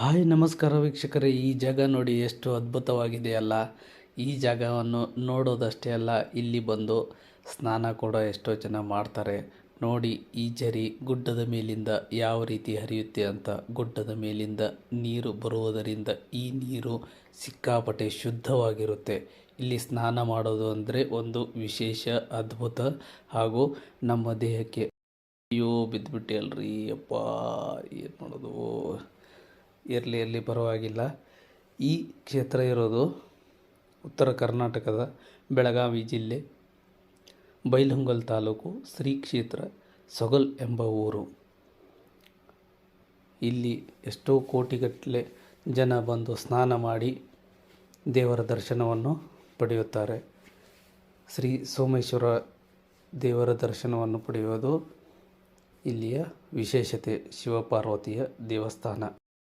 Hi ನಮಸ್ಕಾರ ವೀಕ್ಷಕರೇ, ಈ ಜಾಗ ನೋಡಿ ಎಷ್ಟು ಅದ್ಭುತವಾಗಿದೆಯಲ್ಲ ಈ ಜಾಗವನ್ನು ನೋಡೋದಷ್ಟೇ ಅಲ್ಲ, ಇಲ್ಲಿ ಬಂದು ಸ್ನಾನ ಕೂಡ ಎಷ್ಟೋ ಜನ ಮಾಡ್ತಾರೆ. ನೋಡಿ, ಈ ಜರಿ ಗುಡ್ಡದ ಮೇಲಿಂದ ಯಾವ ರೀತಿ ಹರಿಯುತ್ತೆ ಅಂತ. ಗುಡ್ಡದ ಮೇಲಿಂದ ನೀರು ಬರುವುದರಿಂದ ಈ ನೀರು ಸಿಕ್ಕಾಪಟ್ಟೆ ಶುದ್ಧವಾಗಿರುತ್ತೆ. ಇಲ್ಲಿ ಸ್ನಾನ ಮಾಡೋದು ಅಂದರೆ ಒಂದು ವಿಶೇಷ, ಅದ್ಭುತ ಹಾಗೂ ನಮ್ಮ ದೇಹಕ್ಕೆ ಅಯ್ಯೋ ಬಿದ್ದುಬಿಟ್ಟೆ ಅಲ್ರಿ, ಅಪ್ಪ, ಏನು ಮಾಡೋದು? ಇರಲಿ ಅಲ್ಲಿ ಪರವಾಗಿಲ್ಲ. ಈ ಕ್ಷೇತ್ರ ಇರೋದು ಉತ್ತರ ಕರ್ನಾಟಕದ ಬೆಳಗಾವಿ ಜಿಲ್ಲೆ, ಬೈಲಹೊಂಗಲ್ ತಾಲೂಕು ಶ್ರೀ ಕ್ಷೇತ್ರ ಸೊಗಲ್ ಎಂಬ ಊರು. ಇಲ್ಲಿ ಎಷ್ಟೋ ಕೋಟಿಗಟ್ಟಲೆ ಜನ ಬಂದು ಸ್ನಾನ ಮಾಡಿ ದೇವರ ದರ್ಶನವನ್ನು ಪಡೆಯುತ್ತಾರೆ. ಶ್ರೀ ಸೋಮೇಶ್ವರ ದೇವರ ದರ್ಶನವನ್ನು ಪಡೆಯುವುದು ಇಲ್ಲಿಯ ವಿಶೇಷತೆ ಶಿವಪಾರ್ವತಿಯ ದೇವಸ್ಥಾನ.